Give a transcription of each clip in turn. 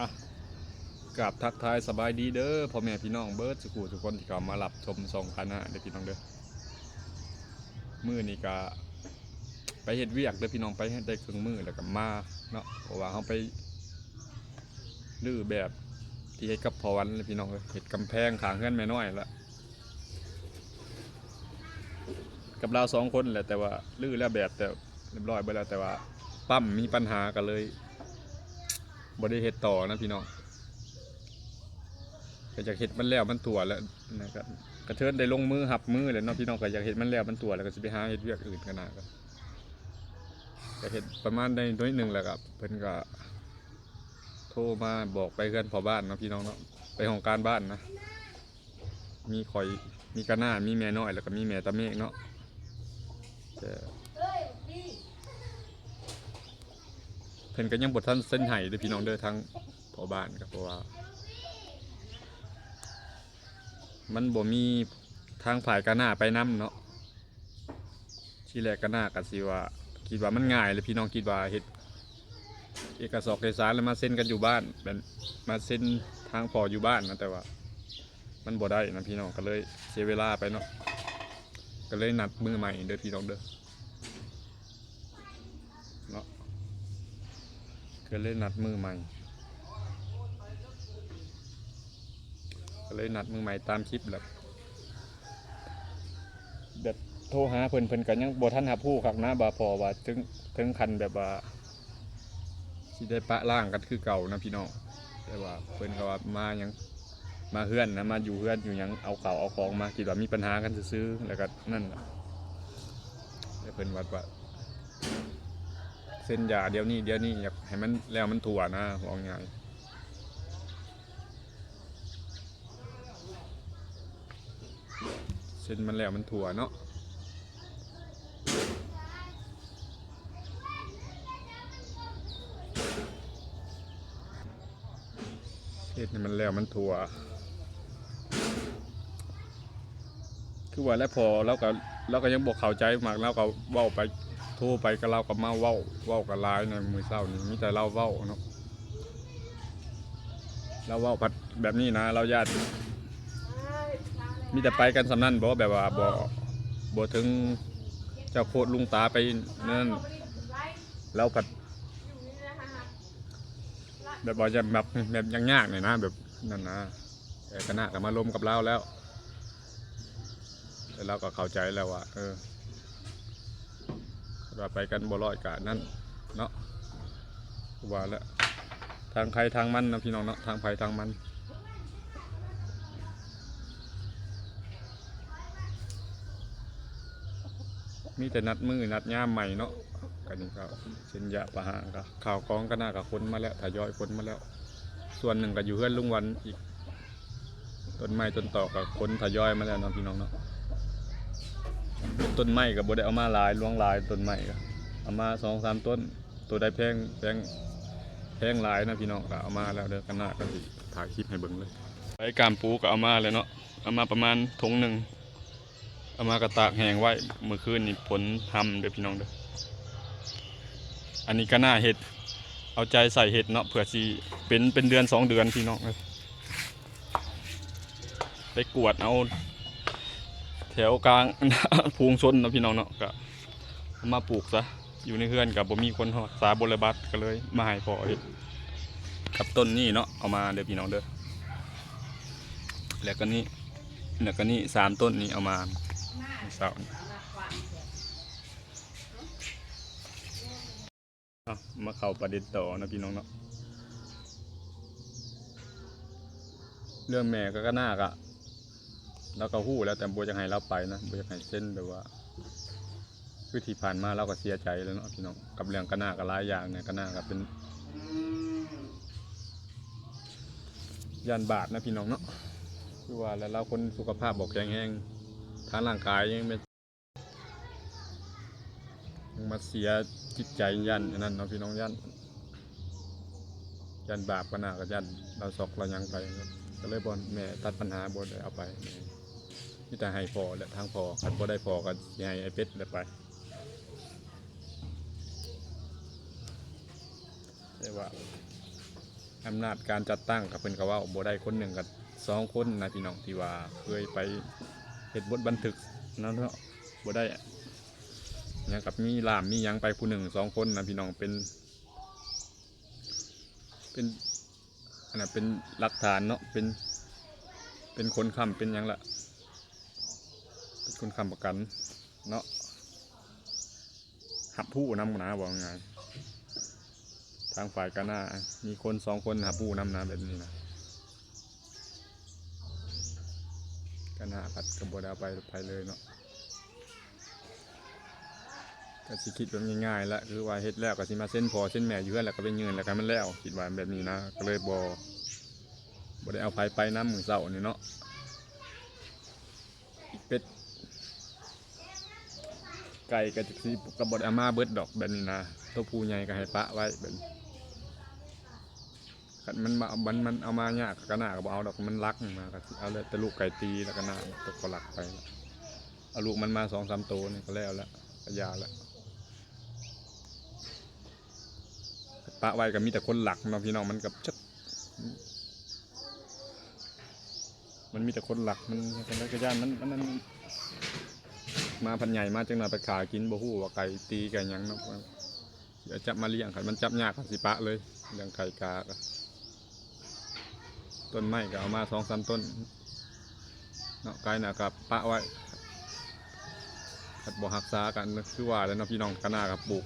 อะกราบทักทายสบายดีเด้อพ่อแม่พี่น้องเบิร์ดสุขุทุกคนที่เข้ามารับชมสองคณะเด้อพี่น้องเด้อมือนี่ก็ไปเฮ็ดเวียกเด้อพี่น้องไปเฮ็ดได้ครึ่งมือแล้วก็มาเนาะเพราะว่าเขาไปลื้อแบบที่เฮ็ดกับพอวันเลยพี่น้องเอ้ยเฮ็ดกำแพงขางเฮือนแม่น้อยละกับเราสองคนแหละแต่ว่าลื้อแล้วแบบแต่เรียบร้อยไปแล้วแต่ว่า ปั๊มมีปัญหากันเลย บ่ได้เฮ็ดต่อนะพี่น้องก็อยากเฮ็ดมันแล้วมันตัวแล้วนะครับกระเทินได้ลงมือหับมือเลยเนาะพี่น้องก็อยากเฮ็ดมันแล้วมันตัวแล้วก็สิไปหาเฮ็ดเวียกอื่นกันนะก็ก็เฮ็ดประมาณได้น้อยหนึงแล้วครับเพิ่นก็โทรมาบอกไปเพื่อนพอบ้านเนาะพี่น้องเนาะไปของการบ้านนะ มีข่อยมีกระหน้ามีแม่น้อยแล้วก็มีแม่ตะเมฆเนาะแต่ เพิ่นก็ยังบทท่านเส้นไห้เด้อพี่น้องเด้อทั้งพอบ้านครับเพราะว่า มันบ่มีทางฝ่ายกะหน้าไปนํเนาะที่แรกกะหน้าก็สิว่าคิดว่ามันง่ายเลยพี่น้องคิดว่าเฮ็ดเอกสารเอกสารแล้วมาเซ็นกันอยู่บ้านเป็นมาเซ็นทางพออยู่บ้านนะแต่ว่า มันบ่ได้นะพี่น้องก็เลยเสียเวลาไปเนาะก็เลยนัดมือใหม่เด้อพี่น้องเด้อเนาะ ก็เลยนัดมือใหม่ ก็เลยนัดมือใหม่ตามคลิปแบบแบบโทรหาเพิ่นเพิ่นกันยังบ่ทันหาผู้คักนะบ่พอว่าถึงถึงคันแบบว่าสิได้ปะล่างกันคือเก่านะพี่น้องแต่ว่าเพิ่นก็ว่ามายังมาเฮือนนะมาอยู่เฮือนอยู่ยังเอาเก่าเอาของมาคิดว่ามีปัญหากันซื้อแล้วก็นั่นน่ะแล้วเพิ่นวัดว่า ส้นยาเดี๋ยวนี้เดี๋ยวนี้อยากให้มันแล้วมันถั่วนะบอกง่ายเส้นมันแล้วมันถั่วเนาะเส้นมันแล้วมันถั่วคือว่าแล้วพอเราก็เราก็ยังบอกเข้าใจมากเราก็ว้าไป โทรไปก็เรากับมาเว้าเว้ากับไลน์ในมือเศร้านี่มีแต่เราเว้าเนาะเราเว้าพัดแบบนี้นะ เราญาติมีแต่ไปกันสำนั่นบอกแบบว่าบอบอถึงเจ้าโคตรลุงตาไปนั่นเราผัดแบบว่าจะแบบแบบยังยากหน่อยนะแบบนั่นนะแต่คณะก็มาลมกับเราแล้ว แต่เราก็เข้าใจแล้วว่าเออ ว่าไปกันบ่รอดกะนั่นเนาะว่าแล้วทางใครทางมันนะพี่น้องเนาะทางใครทางมันมีแต่นัดมือนัดย่ามใหม่เนาะกันนี่ก็เช่นยะประหารก็ข่าวกองก็น่ากับคนมาแล้วทยอยคนมาแล้ว ส่วนหนึ่งก็อยู่เพื่อนลุงวันอีกต้นไม้ต้นตอกกับคนทยอยมาแล้วเนาะพี่น้องเนาะ ต้นไม้กับบได้เอามาหลายล่วงหลายต้นไม้ก็เอามาสองสามต้น ตัวได้แพงแพงแพงหลายนะพี่น้องก็เอามาแล้วเด้อกันหน้าก็สิถ่ายคลิปให้เบิ่งเลยไปกามปูก็เอามาเลยเนาะเอามาประมาณทงหนึ่งเอามากระตากแห้งไว้เมื่อคืนนี่ผลทำเด้อพี่น้องเด้ออันนี้ก็น่าเห็ดเอาใจใส่เห็ดเนาะเผื่อสิเป็นเป็นเดือนสองเดือนพี่น้องเลยไปกวดเอา วกลางพูงชนนาะพี่น้องเนาะก็มาปลูกซะอยู่ในเฮือนกับบ่มีคนรักษาบริบัตก็เลยมาให้พอกับต้นนี้เนาะเอามาเด้อพี่น้องเด้อแล้วก็นี่แล้วก็นี่สามต้นนี้เอามาเสาร์นี้เอามาเข้าประเด็นต่อนะพี่น้องเนาะเรื่องแม่ก็ก็น่ากะ เราก็หู้แล้วแต่บัวจะให้เราไปนะบัวจะให้เส้นแบบว่าคือที่ผ่านมาเราก็เสียใจแล้วเนาะพี่น้องกับเรื่องกระหน้ากับหลายอย่างเนี่ยกระหน้าก็เป็นยานบาดนะพี่น้องเนาะคือว่าแล้วเราคนสุขภาพบอกแข็งแรงทางร่างกายยังไม่มาเสียจิตใจยันนนั้นเนาะพี่น้องยันยันบาปกระหน้ากับยันเราซอกเรายังไปก็เลยบอลแม่ตัดปัญหาบนเอาไป นี่แต่ให้พอและทางพอคันพอได้พอก็สิให้ไอเป็ดเลยไปแต่ว่าอำนาจการจัดตั้งกับเพิ่นก็เว่าบ่ได้คนหนึ่งกับสองคนนะพี่น้องที่ว่าเคยไปเฮ็ดบทบันทึกนั่นเนาะบ่ได้หยังกับมีลามมียังไปผู้หนึ่งสองคนนะพี่น้องเป็น เป็นอันนั้นเป็นหลักฐานเนาะเป็นเป็นคนค้ำเป็นยังละ เป็นคำประกัน เนาะหับผู้นำนะบอกไงายทางฝ่ายกันหน้ามีคนสองคนหับผู้นำนะแบบนี้นะกันหน้าผัดกระบวนเอาไปไปเลยเนาะก็สิคิดแบบง่ายๆละคือว่าเฮ็ดแล้วก็สิมาเส้นพอเส้นแม่อยู่เพื่อแล้วก็ไปเงินแล้วกันมันแล้วคิดว่าแบบนี้นะก็เลยบบ่ได้เอาไปไปน้ำมือเสานี่เนาะเป็ด ไก่ก็จะสิกระบดอามาเบิดดอกแบบนี้นะตัวผู้ใหญ่ก็ให้ปะไว้แบบนี้คันมันมามันมันเอามายากก็น่าก็บเอาดอกมันรักมาก็เอาเลยแต่ลูกไก่ตีแล้วก็น่าตกก็หลักไปเอาลูกมันมาสองสามตัวนี่ก็แล้วละก็ยาละปะไว้ก็มีแต่คนหลักเนาะพี่น้องมันกับชักมันมีแต่คนหลักมันเป็นกระยานมันมัน มาพันใหญ่มาจังหน่อยไปขากินบ่ฮู้ว่าไก่ตีไก่ยังเนาะเดี๋ยวจับมาเลี้ยงขันมันจับยากขันสิปะเลยเลี้ยงไก่กาต้นไม้ก็เอามาสองสามต้นเนาะไก่น่ะกับปะไว้ขัดบ่หักษากันคือว่าแล้วเนาะพี่น้องกนากับปลูก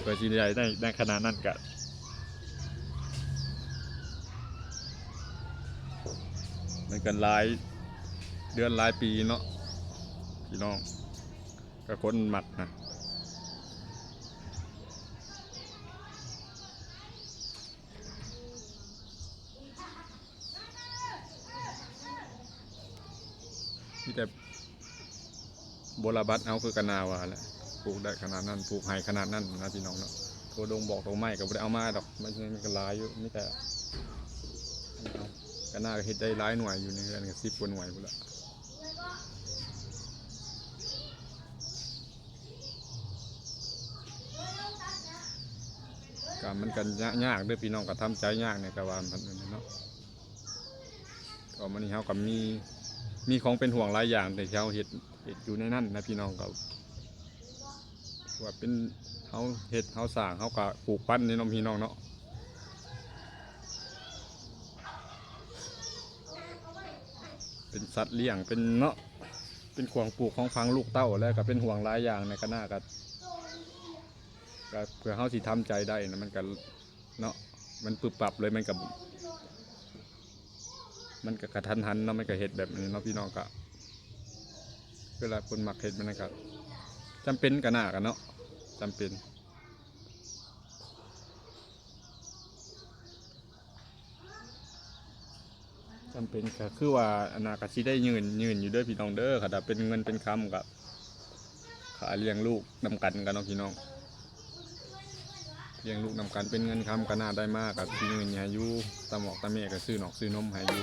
เพื่อที่ใหญ่ได้ได้ขนาดนั้นกะมันกันหลายเดือนหลายปีเนาะ พี่น้องก็คนหมักนะที่แต่โบราบัตเอาคือกนาวาแหละปลูกได้ขนาดนั้นปลูกไห้ขนาดนั้นนะพี่น้องเนาะโทรดงบอกตรงไม้ก็บ่ได้เอามาดอกไม่ใช่มันก็ลายอยู่ไม่แต่กนาเฮ็ดได้หลายหน่วยอยู่ในเรือนก็สิบกว่าหน่วยพุ่นละ ก็มันกันยากยากด้วยพี่น้องก็ทำใจยากเนี่ยก็ว่ามันนั่นเนาะก็มันนี่เขาก็มีมีของเป็นห่วงหลายอย่างแต่เขาเห็ดเห็ดอยู่ในนั้นนะพี่น้องก็ว่าเป็นเขาเห็ดเขาสางเขาก็ปลูกปั้นนี่เน้องพี่น้องเนาะเป็นสัตว์เลี้ยงเป็นเนาะเป็นขวงปลูกของฟังลูกเต้าแล้วก็เป็นห่วงหลายอย่างในก็น่าก็ ก็เพื่อเขาสิทำใจได้นะมันก็เนาะมันปรับปรับเลยมันกับมันก็กระทันหันเนาะมันก็เห็ดแบบนี้เนาะพี่น้องก็เวลาคนหมักเห็ดมันก็จำเป็นกันหน้ากันเนาะจำเป็นจำเป็นก็คือว่าอนาคตสิได้ยืนยืนอยู่ด้วยพี่น้องเด้อค่ะถ้าเป็นเงินเป็นคำกับขาเลี้ยงลูกนำกันกันเนาะพี่น้อง เลี้ยงลูกนำกันเป็นเงินคำก็น่าได้มากกับที่เงินหายูตาหมอกตาเมก็ซื้อหนอกซื้อนมใหายู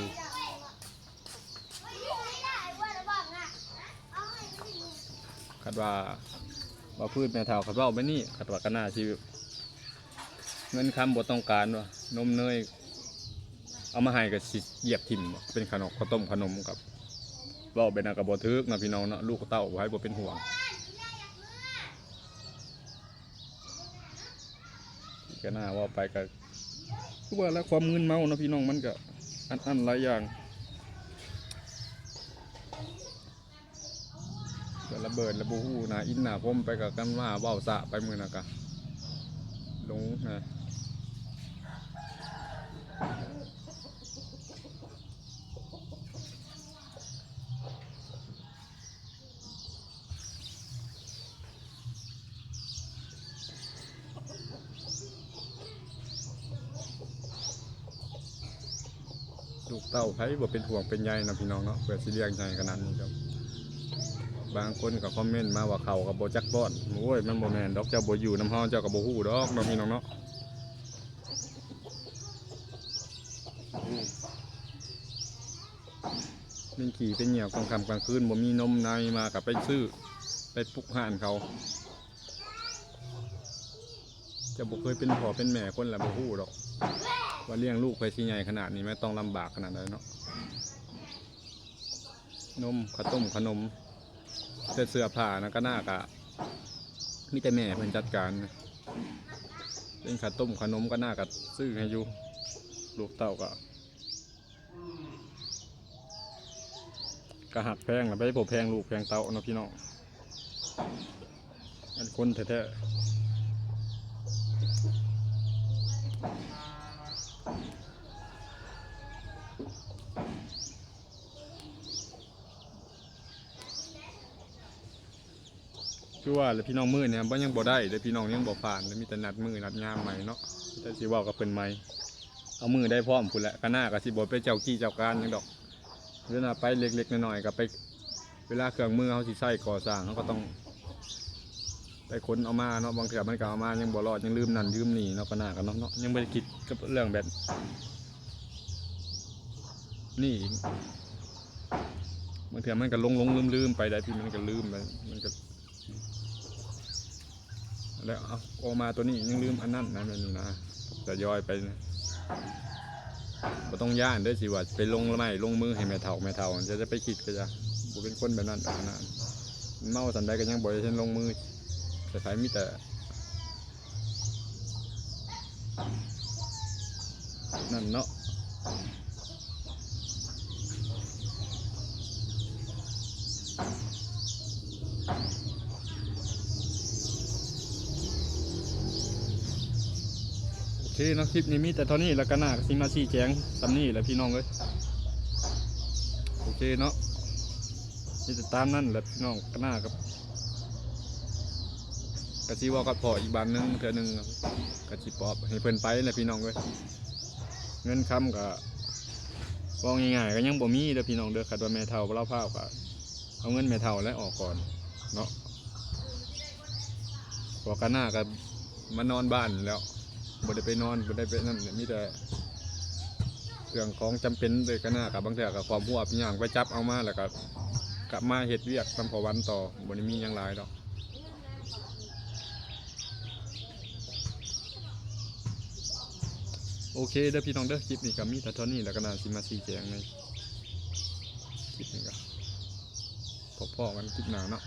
คัดว่าว่าพืชแม่เท่าคัดว่าเอาไปนี่คัดว่าก็น่าชีวิตเงินคำบ่ต้องการว่านมเนยเอามาให้กับสิเหยียบทิ่มเป็นขนมข้าวต้มขนมกับเว่าเป็นอากาบทึกนะพี่น้องเนาะลูกเต้าบ่ให้บ่เป็นห่วง ก็น่าว่าไปก็คือว่าแล้วความมึนเมาเนาะพี่น้องมันก็อันอันหลายอย่างก็ระเบิดระบูหูนะอินหนาพมไปกับกันว่าเบ้าสะไปมือนะกะลงนะ ลูกเต้าไผบ่เป็นห่วงเป็นใยนะพี่น้องเนาะเพื่อสิเลี้ยงใหญ่ขนาดนี้ครับ บางคนก็คอมเมนต์มาว่าเขากับโบจักป้อนโอ้ยมันโบแมนดอกเจ้าโบอยู่น้ำห้องเจ้ากับโบหูดอกเน้องพี่น้องเนาะเป็นขี่เป็นเหนียวกลางค่ำกลางคืนบ่มีนมในมากับไปซื้อ ไปปลุกห่านเขาเจะบ่เคยเป็นพ่อเป็นแม่คนละโบหูดอก ว่าเลี้ยงลูกไปที่ใหญ่ขนาดนี้ไม่ต้องลำบากขนาดนั้นเนาะนมข้าวต้มขนมเสื้อเสื้อผ้านะก็น่ากะมีแต่แม่เพิ่นจัดการเป็นข้าวต้มขนมก็น่ากะซื้อให้อยู่ลูกเต้าก็ก็หักแพงนะไปให้ผมแพงลูกแพงเต้าเนาะพี่น้องอันคนแท้ๆ คือว่าแล้วพี่น้องมือเนี่ยบ่ยังบ่ได้เลยพี่น้องยังบ่ผ่านเลยมีแต่นัดมือนัดงามใหม่เนาะแต่สิเว้ากับเพิ่นใหม่เอามือได้พร้อมพุ่นแหละก็น่าก็สิบ่ไปเจ้ากี้เจ้าการหยังดอกเวลาไปเล็กๆน้อยๆก็ไป เวลาเครื่องมือเฮาสิใช้ก่อสร้างเฮาก็ต้อง ไปค้นเอามาเนาะบางเทื่อมันก็เอามายังบ่รอดยังลืมนั่นลืมนี่เนาะก็น่ากันเนาะเนาะยังบ่ได้คิดกับเรื่องแบบนี่บางเทื่อมันก็ลงลงลืมลืมไปได้พี่มันก็ลืมไปมันก็ แล้วเอาออกมาตัวนี้ยังลืมอันนั้นนะแบบนี้นะจะย่อยไปนะบ่ต้องย่านด้วยสิว่าไปลงไม้ลงมือให้แม่เฒ่าแม่เฒ่าจะจะไปคิดก็จะบ่เป็นคนแบบนั้นแบบนั้นเมาสันใดก็ยังบ่ได้เช่นลงมือแต่ใช้มีแต่นั่นเนาะ โอเคเนาะคลิปนี้มีแต่เท่านี้แล้วก็น่าสิมาชี้แจงสำนี่แหละพี่น้องเอ้ยโอเคเนาะนี่จะตามนั่นแหละพี่น้องก็น่ากับกะซีว่ากับพ่ออีกบานนึงเทื่อหนึงกะสิปอบให้เพิ่นไปแหละพี่น้องเอ้ยเงินคำก็ว่าง่ายๆก็ยังบ่มีเด้อพี่น้องเด้อคัดว่าแม่เฒ่าเล่าพร้าวก็เอาเงินแม่เฒ่าและออกก่อนเนาะพอกันหน้าก็มานอนบ้านแล้ว บ่ได้ไปนอนบ่ได้ไปนั่นเนี่ยมีแต่เรื่องของจำเป็นเลยกันหน้ากับบางเทื่อกับความหัวพี่ย่างไปจับเอามาแล้วก็กลับมาเฮ็ดเวียกทำพอวันต่อบ่ได้มีหยังหลายดอกโอเคเด้อพี่น้องเด้อคลิปนี้ก็มีแต่เท่านี้แล้วก็น่าสิมาชี้แจงในคลิปนี้ก็พอๆกันคลิปหน้าเนาะ